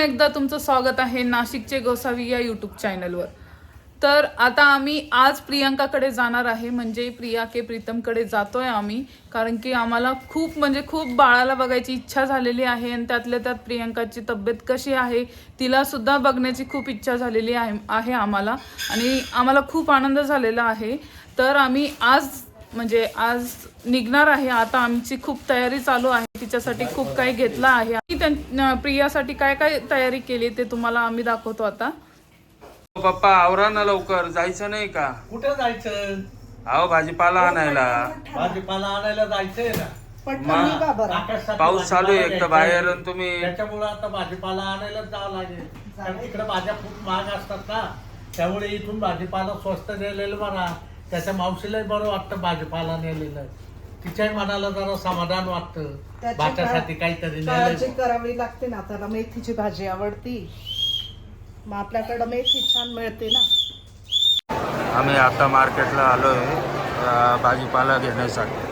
एकदा तुमचं स्वागत आहे नाशिकचे गोसावी या यूट्यूब चॅनलवर तर आता आम्ही आज प्रियांकाकडे जाणार आहे म्हणजे प्रिया के प्रीतमकडे जातोय आम्ही कारण की आम्हाला खूप म्हणजे खूप बाळाला बघायची इच्छा झालेली आहे आणि त्यातल्या त्यात प्रियांकाची तब्येत कशी आहे तिलासुद्धा बघण्याची खूप इच्छा झालेली आहे आहे आम्हाला आणि आम्हाला खूप आनंद झालेला आहे. तर आम्ही आज म्हणजे आज निघणार आहे. आता आमची खूप तयारी चालू आहे. तिच्यासाठी खूप काही घेतलं आहे. त्यां- प्रियासाठी काय काय तयारी केली ते तुम्हाला आम्ही दाखवतो आता. पप्पा आवरा ना लवकर. जायचं नाही का? कुठे जायचं? अहो भाजीपाला आणायला. भाजीपाला आणायला जायचंय ना? पाऊस चालू आहे एक तर भाजीपाला बाहेर आणि तुम्ही त्याच्यामुळे आता भाजीपाला आणायला जावं लागेल. कारण तिकडे भाज्या खूप महाग असतात ना. त्यामुळे इथून भाजीपाला स्वस्त नेलेलं बरा त्याच्या मावशीलाही बरं वाटतं भाजीपाला नेलेलं. तिच्याही मनाला जरा समाधान वाटतं. त्याची भाच्यासाठी काहीतरी काळजी नेलं करावी लागते ना त्याला मेथीची भाजी आवडती. मग आपल्याकडं मेथी छान मिळते ना. आम्ही आता मार्केटला आलोय अं, भाजीपाला घेण्यासाठी.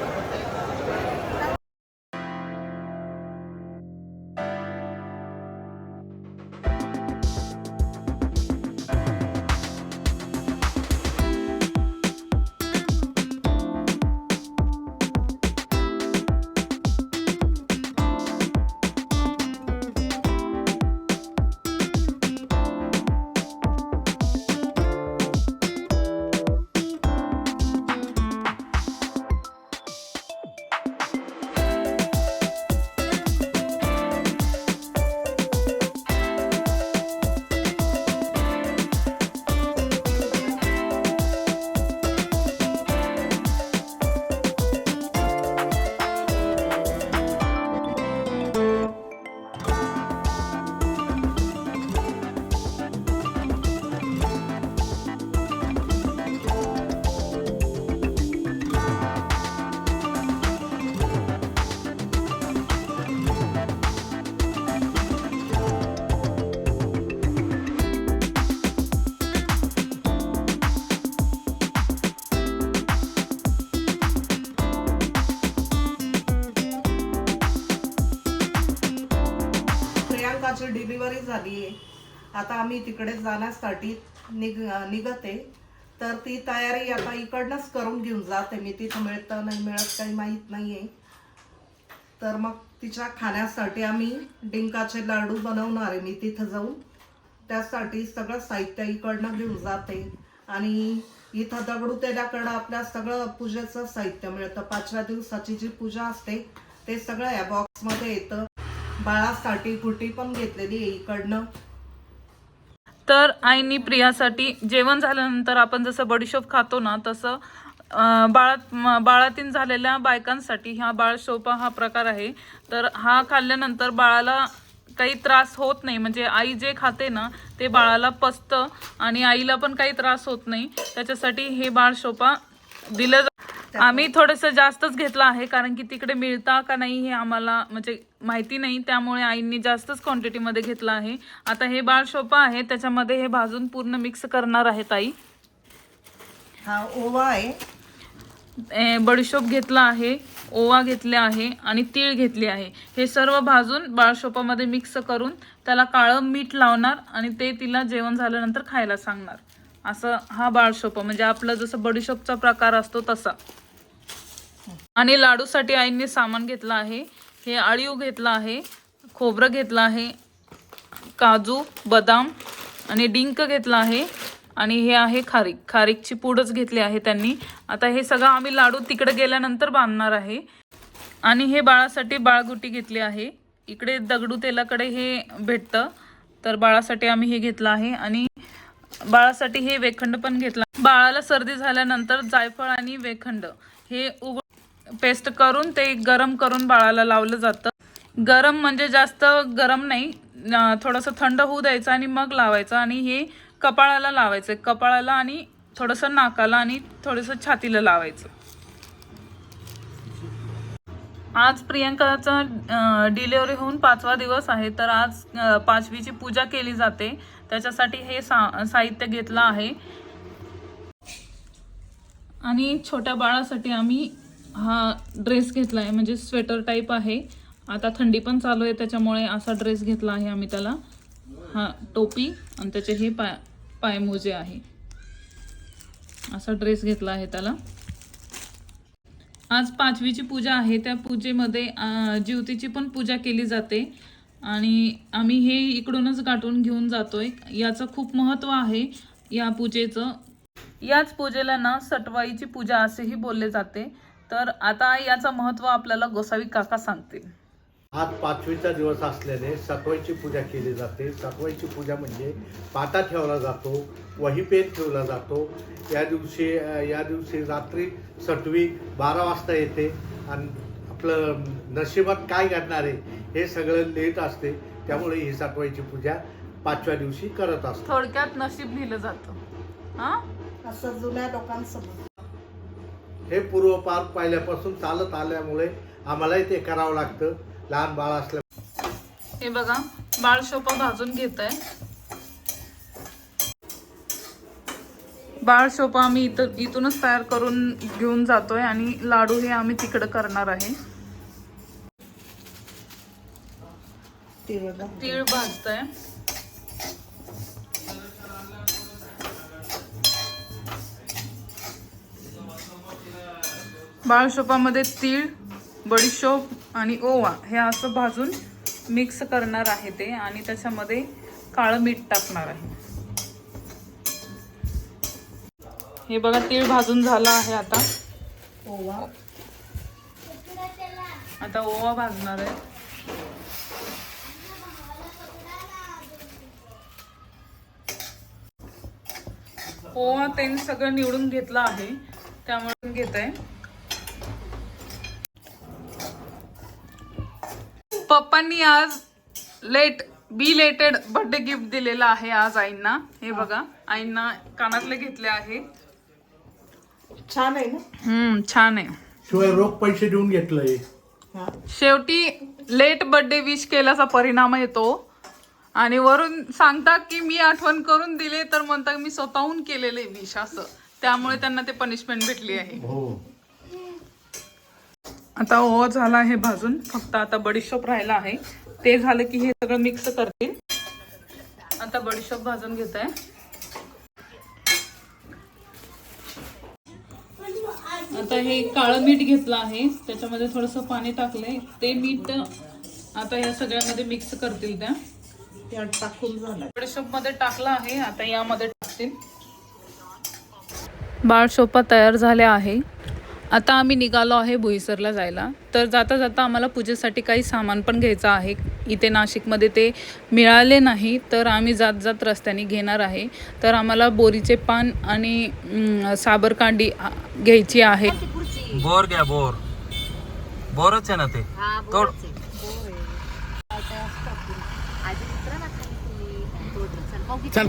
प्रियांकाची डिलिव्हरी झाली आहे. आता आम्ही तिकडे जाण्यासाठी निघ निघते. तर ती तयारी आता इकडनंच करून घेऊन जाते मी. तिथं मिळतं नाही मिळत काही माहीत नाही आहे तर मग तिच्या खाण्यासाठी आम्ही डिंकाचे लाडू बनवणार आहे मी तिथं जाऊन. त्यासाठी सगळं साहित्य इकडनं घेऊन जाते. आणि इथं दगडू तेल्याकडं आपल्या सगळं पूजेचं साहित्य मिळतं. पाचव्या दिवसाची जी पूजा असते ते सगळं या बॉक्समध्ये येतं. बाळासाठी गुटी पण घेतलेली आहे इकडनं. तर आईनी प्रियासाठी जेवण झाल्यानंतर आपण जसं बडीशोप खातो ना तसं बाळात बाळातीन झालेल्या बायकांसाठी हा बाळशोपा हा प्रकार आहे. तर हा खाल्ल्यानंतर बाळाला काही त्रास होत नाही. म्हणजे आई जे खाते ना ते बाळाला पचतं आणि आईला पण काही त्रास होत नाही. त्याच्यासाठी हे बाळशोपा दिलं आम्ही थोडंसं जास्तच घेतलं आहे कारण की तिकडे मिळता का नाही हे आम्हाला म्हणजे माहिती नाही. त्यामुळे आईंनी जास्तच क्वांटिटीमध्ये घेतलं आहे. आता हे बाळ शोपा आहे त्याच्यामध्ये हे भाजून पूर्ण मिक्स करणार आहेत आई. हा ओवा आहे. बडीशोप घेतला आहे ओवा घेतले आहे आणि तीळ घेतले आहे. हे सर्व भाजून बाळशोपामध्ये मिक्स करून त्याला काळं मीठ लावणार आणि ते तिला जेवण झाल्यानंतर खायला सांगणार. असं हा बाळशोप म्हणजे आपलं जसं बडीशोपचा प्रकार असतो तसा. आणि लाडूसाठी आईंनी सामान घेतलं आहे. हे आळीव घेतलं आहे खोबरं घेतलं आहे काजू बदाम आणि डिंक घेतला आहे. आणि हे आहे खारीक. खारीकची पूडच घेतली आहे त्यांनी. आता हे सगळं आम्ही लाडू तिकडे गेल्यानंतर बांधणार आहे. आणि हे बाळासाठी बाळगुटी घेतली आहे. इकडे दगडू तेलाकडे हे भेटतं. तर बाळासाठी आम्ही हे घेतलं आहे. आणि बाळासाठी हे वेखंड पण घेतला. बाळाला सर्दी झाल्यानंतर जायफळ आणि वेखंड हे उघड पेस्ट करून ते गरम करून बाळाला लावलं जातं. गरम म्हणजे जास्त गरम नाही. थोडंसं थंड होऊ द्यायचं आणि मग लावायचं आणि हे कपाळाला लावायचं. कपाळाला आणि थोडंसं नाकाला आणि थोडंसं छातीला लावायचं. आज प्रियंकाचा डिलेवरी होऊन पाचवा दिवस आहे. तर आज पाचवीची पूजा केली जाते. त्याच्यासाठी हे सा साहित्य घेतलं आहे. आणि छोट्या बाळासाठी आम्ही हा ड्रेस घेतला आहे. म्हणजे स्वेटर टाईप आहे. आता थंडी पण चालू आहे त्याच्यामुळे असा ड्रेस घेतला आहे आम्ही त्याला. हा टोपी आणि त्याचे हे पाय पायमोजे आहे. असा ड्रेस घेतला आहे त्याला. आज पाचवीची पूजा आहे. त्या पूजेमध्ये ज्योतीची पण पूजा केली जाते. आणि आम्ही हे इकडूनच गाठून घेऊन जातोय. याचं खूप महत्त्व आहे या पूजेचं. याच पूजेला ना सटवाईची पूजा असेही बोलले जाते. तर आता याचं महत्त्व आपल्याला गोसावी काका सांगतील. आज पाचवीचा दिवस असल्याने सटवाईची पूजा केली जाते. सटवाईची पूजा म्हणजे पाटा ठेवला जातो वहीपेन ठेवला जातो. या दिवशी या दिवशी रात्री सटवी बारा वाजता येते. आणि आपलं नशिबात काय घडणार आहे हे सगळं लिहित असते त्यामुळे ही सटवाईची पूजा पाचव्या दिवशी करत असतो. थोडक्यात नशीब लिहिलं जातं. हा? असं जुन्या लोकांसमोर. हे पूर्वपार पहिल्यापासून चालत आल्यामुळे आम्हालाही ते करावं लागतं लहान बाळ असल्या हे बघा बाळ शोपा भाजून घेत आहे बाळ शोपा आम्ही इथं इथूनच तयार करून घेऊन जातोय आणि लाडू हे आम्ही तिकडं करणार आहे ते बघा तीळ भाजतंय. बाळशोपामध्ये तीळ बडीशोप आणि ओवा हे असं भाजून मिक्स करणार आहे ते आणि त्याच्यामध्ये काळं मीठ टाकणार आहे. हे बघा तीळ भाजून झालं आहे आता. ओवा. आता ओवा भाजणार आहे. ओवा त्यांनी सगळं निवडून घेतलं आहे. त्यामुळे घेत आहे पप्पांनी आज late belated birthday gift दिलेलं आहे आज आईंना. हे बघा आईंना कानातले घेतले आहे. छान आहे ना? हम्म छान आहे. शिवाय रोख पैसे देऊन घेतलंय. हा. शेवटी लेट बर्थडे विश केल्याचा परिणाम येतो. आणि वरून सांगता की मी आठवण करून दिले तर म्हणता की मी स्वतःहून केलेले विश असं. त्यामुळे त्यांना ते पनिशमेंट भेटली आहे. हो. आता ओ झाला आहे भाजून. फक्त आता बडीशोप राहिला आहे. ते झालं की हे सगळं मिक्स करतील. आता बडीशोप भाजून घेत आहे आता हे काळं मीठ घेतलं आहे. त्याच्यामध्ये थोडंसं पाणी टाकलंय. ते मीठ आता या सगळ्यामध्ये मिक्स करतील त्या. त्यात टाकून झालं. मध्ये टाकला आहे आता यामध्ये टाकतील. बाळशोपा तयार झाल्या आहे. आता आम्ही निघालो आहे बोईसरला जायला. तर जाता जाता आम्हाला पूजेसाठी काही सामान पण घ्यायचं आहे. इथे नाशिकमध्ये ते मिळाले नाही तर आम्ही जात जात रस्त्याने घेणार आहे. तर आम्हाला बोरीचे पान आणि साबरकांडी घ्यायची आहे. बोर घ्या बोर. बोरच आहे ना ते. चल.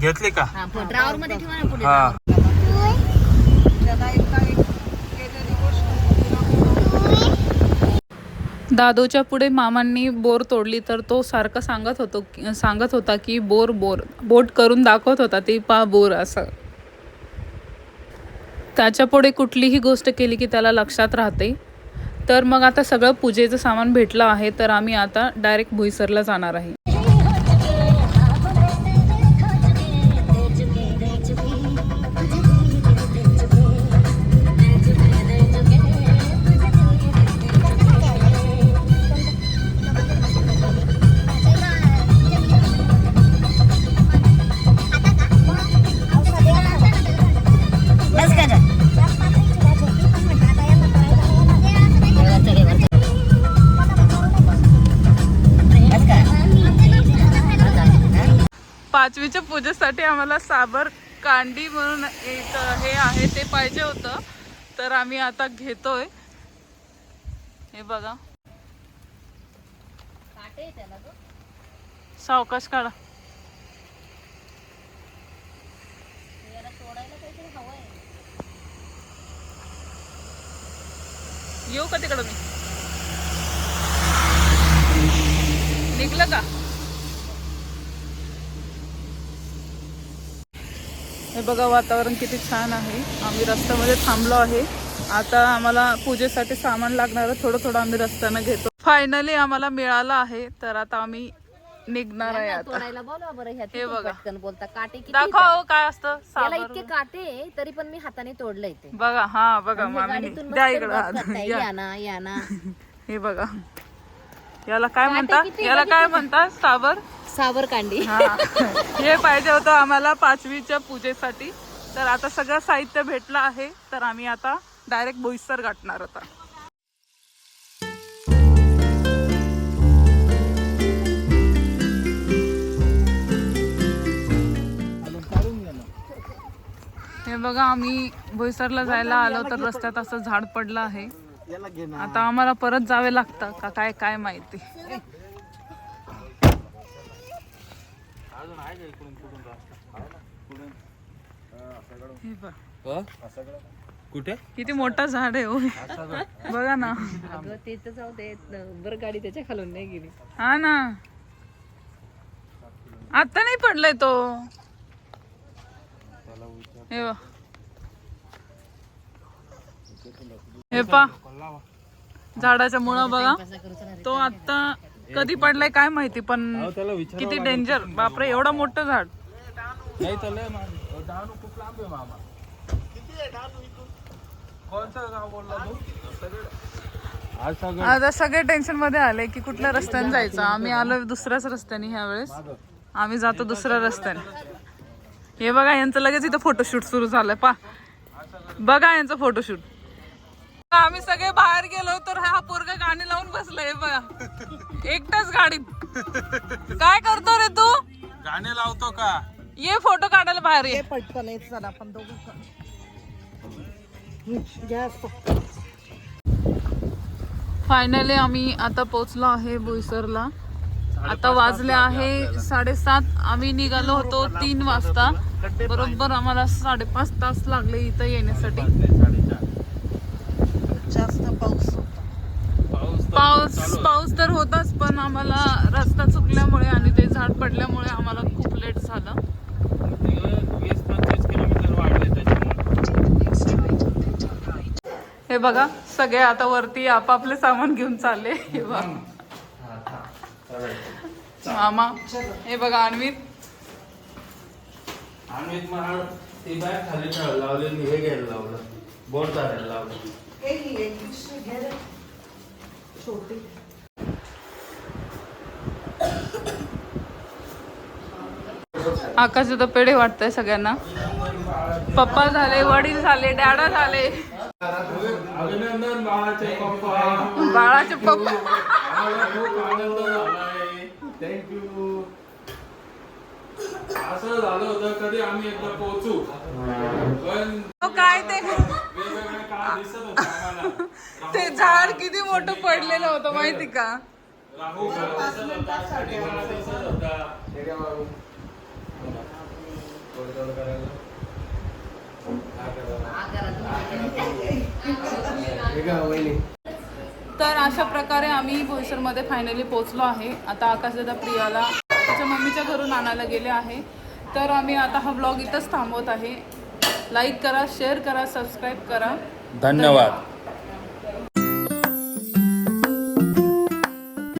घेतली का? ड्रावर मध्ये ठेवा ना पुढे. हा. दादोच्या पुढे मामांनी बोर तोडली तर तो सारखं सांगत होतो सांगत होता की बोर बोर. बोट करून दाखवत होता ते पा बोर असं. त्याच्या पुढे कुठलीही गोष्ट केली की त्याला लक्षात राहते. तर मग आता सगळं पूजेचं सामान भेटलं आहे तर आम्ही आता डायरेक्ट भुईसरला जाणार आहे. पाचवीच्या पूजेसाठी आम्हाला साबर कांडी म्हणून एक हे आहे ते पाहिजे होतं. तर आम्ही आता घेतोय. हे बघा. सावकाश काढा. येऊ का तिकडं मी? निघलं का? हे बघा वातावरण किती छान आहे. आम्ही रस्त्यामध्ये थांबलो आहे. आता आम्हाला पूजेसाठी सामान लागणार थोडं थोडं आम्ही रस्त्यानं घेतो. फायनली आम्हाला मिळालं आहे. तर आता आम्ही निघणार आहे आता. हे बघा. बोलता. काटे दाखवा? हो काय असतं. इतके काटे तरी पण मी हाताने तोडलंय ते. बघा हा बघा द्या इकडं. या ना या ना. हे बघा. याला काय म्हणतात याला काय? म्हणतात सावर कांडी. हा. हे पाहिजे होतं आम्हाला पाचवीच्या पूजेसाठी. तर आता सगळं साहित्य भेटलं आहे. तर आम्ही आता डायरेक्ट बोईसर गाठणार आता. हे बघा आम्ही बोईसरला जायला आलो तर रस्त्यात असं झाड पडलं आहे. आता आम्हाला परत जावे लागतं का काय काय माहिती. हे. कुठे? किती मोठा झाड आहे हो बघा ना. अगं ते तर जाऊ दे. बरं गाडी त्याच्या खालून नाही गेली. हा ना. आता नाही पडलाय तो. हे. हे पा. झाडाच्या मुळं बघा. तो आता कधी पडलाय काय माहिती पण त्याला विचार किती डेंजर बापरे एवढं मोठं झाड. नाही खूप लांब आहे मामा. आता सगळे टेन्शनमध्ये आले की कुठल्या रस्त्याने जायचं. आम्ही आलो दुसऱ्याच रस्त्याने ह्या वेळेस. आम्ही जातो दुसऱ्या रस्त्याने. हे बघा यांचं लगेच इथं फोटोशूट सुरू झालंय. पा. बघा यांचं फोटोशूट आम्ही सगळे बाहेर गेलो तर हा पोरगा गाणी लावून बसलाय बघा. एकटाच गाडीत. काय करतो रे तू? गाणे लावतो का? ये फोटो काढायला बाहेर ये. पटकन येत चला आपण दोघं फायनली आम्ही आता पोहोचलो आहे बोईसरला आता वाजले आहे साडेसात. आम्ही निघालो होतो तीन वाजता. बरोबर आम्हाला साडेपाच तास लागले इथं येण्यासाठी जास्त पाऊस होता पाऊस तर पाऊस तर होताच पण आम्हाला रस्ता चुकल्यामुळे आणि ते झाड पडल्यामुळे आम्हाला खूप लेट झालं. वीस पंचवीस किलोमीटर वाढले त्याच्यामुळे हे बघा सगळे आता वरती आपापले सामान घेऊन चालले. हे बघा. मामा हे बघा अन्वित आम्ही महाळ ती बॅग खाली ठेवायला लावली आणि हे घ्यायला लावलं. बोट धरायला लावलं एक एक दुसरी घे रे. छोटी. आकाश तर पेढे वाटतंय सगळ्यांना. पप्पा झाले वडील झाले डॅडा झाले. अभिनंदन बाळाचे पप्पा बाळाचे पप्पा आम्हाला खूप आनंद झालाय थँक्यू असं झालं होतं कधी आम्ही एकदा पोहोचू? पण तो काय ते? वेगवेगळ्या काळ दिसत होतं आम्हाला. ते झाड किती मोठं पडलेलं होतं माहिती का? राहू घरा दिसत होता साडीवाला दिसत होता थोडं करायला तर अशा प्रकारे आम्ही बोईसरमध्ये फायनली पोहोचलो आहे. आता आकाशदादा प्रियाला त्याच्या मम्मीच्या घरून आणायला गेले आहे. तर आम्ही आता हा ब्लॉग इथंच थांबवत आहे. लाईक करा शेअर करा सबस्क्राईब करा. धन्यवाद.